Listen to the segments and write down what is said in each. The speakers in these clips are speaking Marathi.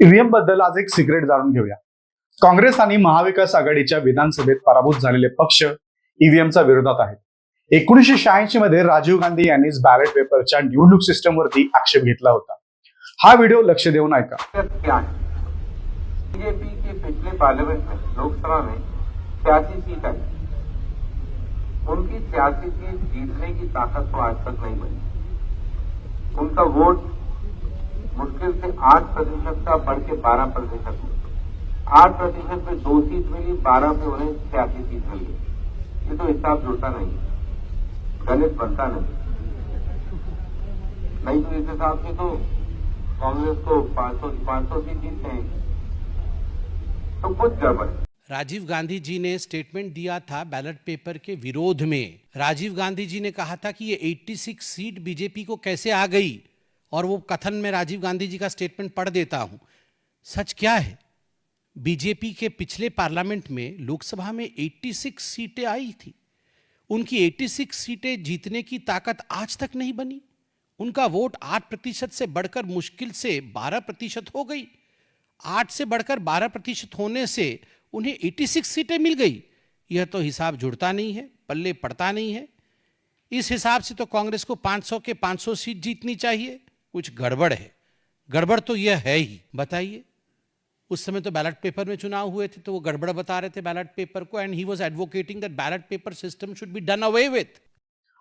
ईव्हीएमबद्दल आज एक सिक्रेट जाणून घेऊया. काँग्रेस आणि महाविकास आघाडीच्या विधानसभेत पराभूत झालेले पक्ष ईव्हीएमच्या विरोधात आहेत. एकोणीसशे शहाऐंशी मध्ये राजीव गांधी यांनीच बॅलेट पेपरच्या निवडणूक सिस्टमवरती आक्षेप घेतला होता. हा व्हिडिओ लक्ष देऊन ऐका. बीजेपी के पिछले पार्लियामेंट में लोकसभा में छियासी सीट आई. उनकी छियासी सीट जीतने की ताकत तो आज तक नहीं बनी. उनका वोट मुश्किल से आठ प्रतिशत का बढ़ के बारह प्रतिशत आठ प्रतिशत में दो सीट मिली, बारह में उन्हें छियासी सीट मिल। ये तो हिसाब जुड़ता नहीं गणित बनता नहीं। नहीं तो इस हिसाब से तो कांग्रेस को 500 500 सीट जीतते हैं तो कुछ गड़बड़। राजीव गांधी जी ने स्टेटमेंट दिया था बैलेट पेपर के विरोध में। राजीव गांधी जी ने कहा था कि ये 86 सीट बीजेपी को कैसे आ गई? और वो कथन में राजीव गांधी जी का स्टेटमेंट पढ़ देता हूँ। सच क्या है? बीजेपी के पिछले पार्लियामेंट में लोकसभा में 86 सीटें आई थी। उनकी 86 सीटें जीतने की ताकत आज तक नहीं बनी। उनका वोट 8 प्रतिशत से बढ़कर मुश्किल से 12 प्रतिशत हो गई। आठ से बढ़कर बारह प्रतिशत होने से उन्हें 86 सीटें मिल गई। यह तो हिसाब जुड़ता नहीं है, पल्ले पड़ता नहीं है। इस हिसाब से तो कांग्रेस को 500 के 500 सीट जीतनी चाहिए। कुछ गड़बड़ है। गड़बड़ तो यह है ही। बताइए। उस समय तो बैलेट पेपर में चुनाव हुए थे तो वो गड़बड़ बता रहे थे बैलेट पेपर को and he was advocating that ballot paper system should be done away with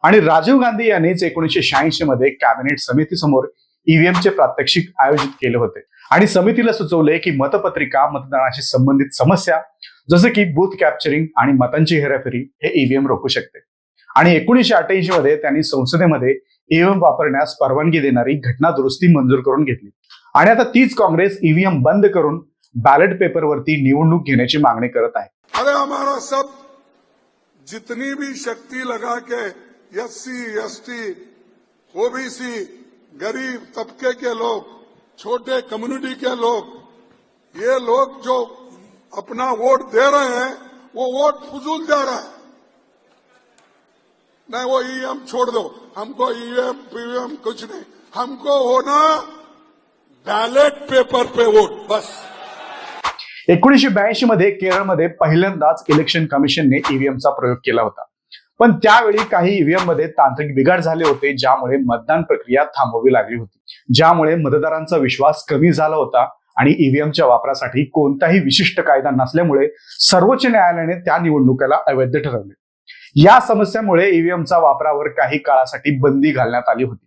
आणि राजीव गांधी यांनीच एकोणीसशे शहाऐंशी मध्ये कॅबिनेट समितीसमोर ईव्हीएमचे प्रात्यक्षिक आयोजित केले होते. आणि समितीला सुचवले की मतपत्रिका मतदानाशी संबंधित समस्या जसे की बूथ कॅप्चरिंग आणि मतांची हेराफेरी हे ईव्हीएम रोखू शकते. आणि एकोणीसशे अठ्ठ्याऐंशी मध्ये त्यांनी संसदेमध्ये ईव्हीएम वापरण्यास परवानगी देणारी घटना दुरुस्ती मंजूर करून घेतली. आणि आता तीच काँग्रेस ईव्हीएम बंद करून बॅलेट पेपरवरती निवडणूक घेण्याची मागणी करत आहे. अरे हमारा सब जितनी भी शक्ती लगा के S C S T OBC गरीब तबके के लोग छोटे कम्युनिटी के लोग ये लोग जो अपना वोट दे रहे हैं वो वोट फजूल जा रहा है। नहीं वो ईएम छोड़ दो। हमको ईएम पीवीएम कुछ नहीं। हमको होना बैलेट पेपर पे वोट बस। एकोणीशे ब्याऐंशी मध्ये केरळमध्ये पहिल्यांदाच इलेक्शन कमिशनने ईव्हीएमचा प्रयोग केला होता. पण त्यावेळी काही ईव्हीएममध्ये तांत्रिक बिघाड झाले होते ज्यामुळे मतदान प्रक्रिया थांबवावी लागली होती. ज्यामुळे मतदारांचा विश्वास कमी झाला होता आणि ईव्हीएमच्या वापरासाठी कोणताही विशिष्ट कायदा नसल्यामुळे सर्वोच्च न्यायालयाने त्या निवडणुकीला अवैध ठरवले. या समस्यामुळे ईव्हीएमचा वापरावर काही काळासाठी बंदी घालण्यात आली होती.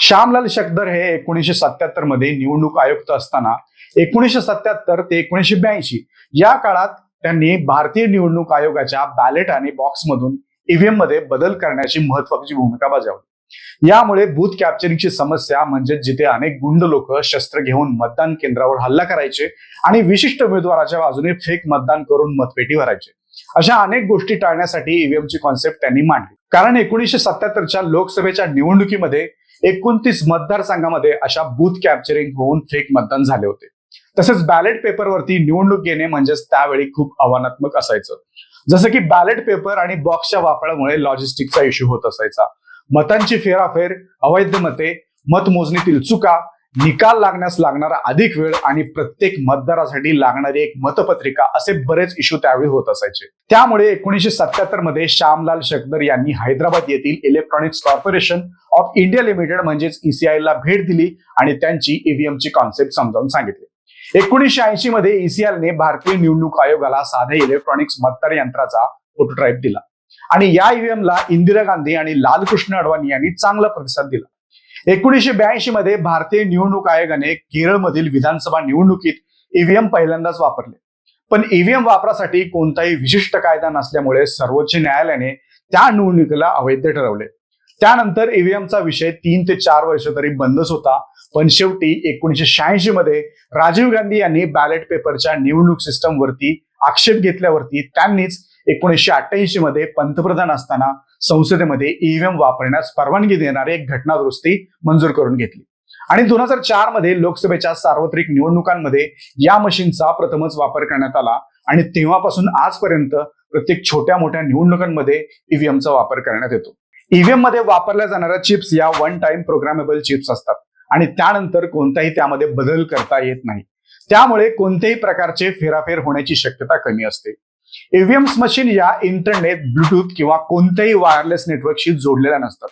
श्यामलाल शकदर हे एकोणीसशे सत्याहत्तरमध्ये निवडणूक आयुक्त असताना एकोणीसशे सत्याहत्तर ते एकोणीसशे ब्याऐंशी या काळात त्यांनी भारतीय निवडणूक आयोगाच्या बॅलेट आणि बॉक्समधून ईव्हीएममध्ये बदल करण्याची महत्वाची भूमिका बजावली. यामुळे बूथ कॅप्चरिंगची समस्या म्हणजे जिथे अनेक गुंड लोक शस्त्र घेऊन मतदान केंद्रावर हल्ला करायचे आणि विशिष्ट उमेदवाराच्या बाजूने फेक मतदान करून मतपेटी भरायचे. अशा अनेक गोष्टी टाळण्यासाठी ईव्हीएमची कॉन्सेप्ट त्यांनी मांडली. कारण एकोणीसशे सत्याहत्तरच्या लोकसभेच्या निवडणुकीमध्ये एकोणतीस मतदारसंघामध्ये अशा बूथ कॅप्चरिंग होऊन फेक मतदान झाले होते. तसेच बॅलेट पेपरवरती निवडणूक घेणे म्हणजेच त्यावेळी खूप आव्हानात्मक असायचं. जसं की बॅलेट पेपर आणि बॉक्सच्या वापरामुळे लॉजिस्टिकचा इश्यू होत असायचा. मतांची फेराफेर अवैध मते मतमोजणीतील चुका निकाल लागण्यास लागणारा अधिक वेळ आणि प्रत्येक मतदारासाठी लागणारी एक मतपत्रिका असे बरेच इश्यू त्यावेळी होत असायचे. त्यामुळे एकोणीसशे सत्याहत्तरमध्ये श्यामलाल शकदर यांनी हैदराबाद येथील electronics corporation of India limited म्हणजेच ईसीआय ला भेट दिली आणि त्यांची ईव्हीएम ची कॉन्सेप्ट समजावून सांगितली. एकोणीसशे ऐंशी मध्ये ईसीआयने भारतीय निवडणूक आयोगाला साध्या इलेक्ट्रॉनिक्स मतदार यंत्राचा फोटोटाईप दिला. आणि या ईव्हीएमला इंदिरा गांधी आणि लालकृष्ण अडवाणी यांनी चांगला प्रतिसाद दिला. एकोणीसशे ब्याऐंशी मध्ये भारतीय निवडणूक आयोगाने केरळमधील विधानसभा निवडणुकीत ईव्हीएम पहिल्यांदाच वापरले. पण ईव्हीएम वापरासाठी कोणताही विशिष्ट कायदा नसल्यामुळे सर्वोच्च न्यायालयाने त्या निवडणुकीला अवैध ठरवले. त्यानंतर ईव्हीएमचा विषय तीन ते चार वर्ष तरी बंदच होता. पण शेवटी एकोणीसशे शहाऐंशी मध्ये राजीव गांधी यांनी बॅलेट पेपरच्या निवडणूक सिस्टम वरती आक्षेप घेतल्यावरती त्यांनीच एकोणीसशे अठ्ठ्याऐंशी मध्ये पंतप्रधान असताना संसदेमध्ये ईव्हीएम वापरण्यास परवानगी देणारी एक घटना दुरुस्ती मंजूर करून घेतली. आणि दोन हजार चारमध्ये लोकसभेच्या सार्वत्रिक निवडणुकांमध्ये या मशीनचा प्रथमच वापर करण्यात आला आणि तेव्हापासून आजपर्यंत प्रत्येक छोट्या मोठ्या निवडणुकांमध्ये ईव्हीएमचा वापर करण्यात येतो. ईव्हीएममध्ये वापरल्या जाणाऱ्या चिप्स या वन टाइम प्रोग्रामेबल चिप्स असतात आणि त्यानंतर कोणताही त्यामध्ये बदल करता येत नाही. त्यामुळे कोणत्याही प्रकारचे फेराफेर होण्याची शक्यता कमी असते. ईव्हीएम मशीन या इंटरनेट ब्लूटूथ किंवा कोणत्याही वायरलेस नेटवर्कशी जोडलेल्या नसतात.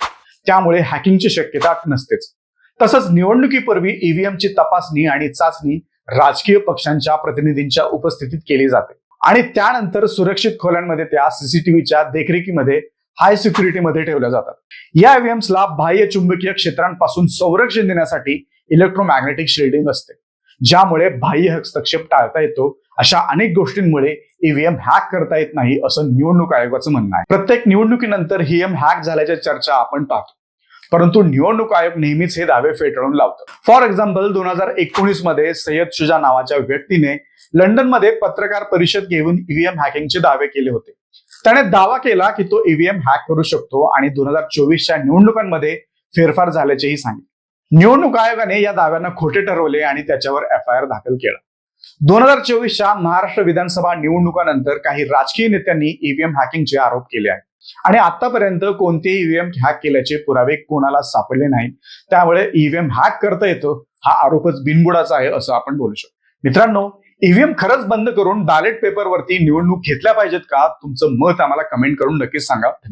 त्यामुळे हॅकिंगची शक्यता नसतेच. तसंच निवडणुकीपूर्वी ईव्हीएमची तपासणी आणि चाचणी राजकीय पक्षांच्या प्रतिनिधींच्या उपस्थितीत केली जाते. आणि त्यानंतर सुरक्षित खोल्यांमध्ये त्या सीसीटीव्हीच्या देखरेखीमध्ये हाय सिक्युरिटीमध्ये ठेवल्या जातात. या ईव्हीएम्सला बाह्य चुंबकीय क्षेत्रांपासून संरक्षण देण्यासाठी इलेक्ट्रोमॅग्नेटिक शिल्डिंग असते. ज्यामुळे बाह्य हस्तक्षेप टाळता येतो अशा अनेक गोष्टींमुळे ईव्हीएम हॅक करता येत नाही असं निवडणूक आयोगाचं म्हणणं आहे. प्रत्येक निवडणुकीनंतर ईव्हीएम हॅक झाल्याच्या चर्चा आपण पाहतो. परंतु निवडणूक आयोग नेहमीच हे दावे फेटाळून लावतो. फॉर एक्झाम्पल दोन हजार एकोणीसमध्ये सय्यद शुजा नावाच्या व्यक्तीने लंडनमध्ये पत्रकार परिषद घेऊन ईव्हीएम हॅकिंगचे दावे केले होते. त्याने दावा केला की तो ईव्हीएम हॅक करू शकतो आणि दोन हजार चोवीसच्या निवडणुकांमध्ये फेरफार झाल्याचेही सांगितले. निवडणूक आयोगाने या दाव्यांना खोटे ठरवले आणि त्याच्यावर एफ आय आर दाखल केला. दोन हजार चोवीसच्या महाराष्ट्र विधानसभा निवडणुकानंतर काही राजकीय नेत्यांनी ईव्हीएम हॅकिंगचे आरोप केले आहेत. आणि आतापर्यंत कोणतेही ईव्हीएम हॅक केल्याचे पुरावे कोणाला सापडले नाही त्यामुळे ईव्हीएम हॅक करता येतो हा आरोपच बिनबुडाचा आहे असं आपण बोलू शकतो. मित्रांनो ईव्हीएम खरंच बंद करून बॅलेट पेपरवरती निवडणूक घेतल्या पाहिजेत का? तुमचं मत आम्हाला कमेंट करून नक्कीच सांगा. धन्यवाद.